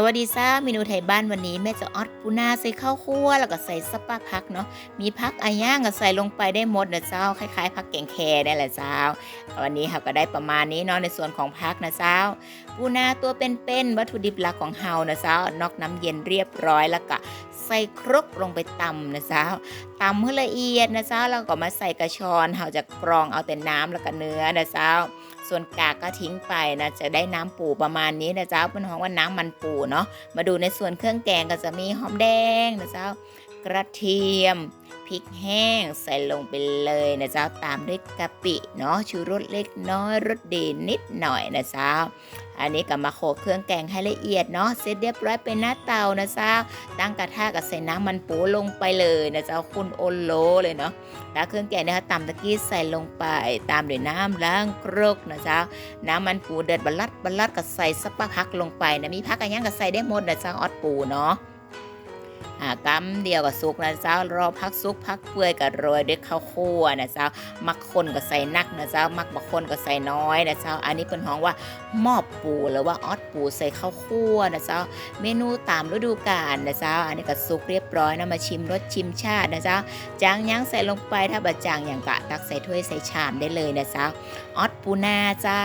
สวัสดีจ้าเมนูไทยบ้านวันนี้แม่จะออดปูนาใส่ข้าวคั่วแล้วก็ใส่สปาพักเนาะมีพักอาย่างก็ใส่ลงไปได้หมดนะเจ้าคล้ายๆพักแกงแคได้แหละเจ้า วันนี้เราก็ได้ประมาณนี้เนาะในส่วนของพักนะเจ้าปูนาตัวเป็นๆวัตถุดิบหลักของเฮานะเจ้านอกน้ำเย็นเรียบร้อยแล้วก็ ใส่ครกลงไปตำนะเจ้าตำให้ละเอียดนะเจ้าแล้วก็มาใส่กระชอนเฮาจะกรองเอาแต่น้ำแล้วก็เนื้อนะเจ้าส่วนกากก็ทิ้งไปนะจะได้น้ำปูประมาณนี้นะเจ้าเป็นห้องว่าน้ำมันปูเนาะมาดูในส่วนเครื่องแกงก็จะมีหอมแดงนะเจ้ากระเทียม พริกแห้งใส่ลงไปเลยนะเจ้าตามด้วยกะปิเนาะชูรสเล็กน้อยรสดีนิดหน่อยนะเจ้าอันนี้ก็มาโขลกเครื่องแกงให้ละเอียดเนาะเสร็จเรียบร้อยเป็นหน้าเตานะเจ้าตั้งกระทะกับใส่น้ำมันปูลงไปเลยนะเจ้าคุณโอโลเลยเนาะแล้วเครื่องแกงเนี่ยค่ะตำตะกี้ใส่ลงไปตามด้วยน้ำล้างครกนะจ๊ะน้ำมันปูเดือดบลัดบลัดก็ใส่สักปะพักลงไปนะมีพักอะไรยังก็ใส่ได้หมดนะจ๊ะออดปูเนาะ อ่าเดียวกับสุกนะเจ๊ะรอพักสุกพักเปื่อยกับโรยด้วยข้าวคั่วนะเจ๊ะมักคนก็ใส่นักนะเจ๊ะมักบางคนก็ใส่น้อยนะเจ๊ะอันนี้เป็นห้องว่าหม้อปูหรือว่าออดปูใส่ข้าวคั่วนะเจ๊ะเมนูตามฤดูกาลนะเจ๊ะอันนี้ก็สุกเรียบร้อยนะมาชิมรสชิมชาตินะเจ๊ะจางยั้งใส่ลงไปถ้าบะจางอย่างกะตักใส่ถ้วยใส่ชามได้เลยนะเจ๊ะออดปูนาเจ้า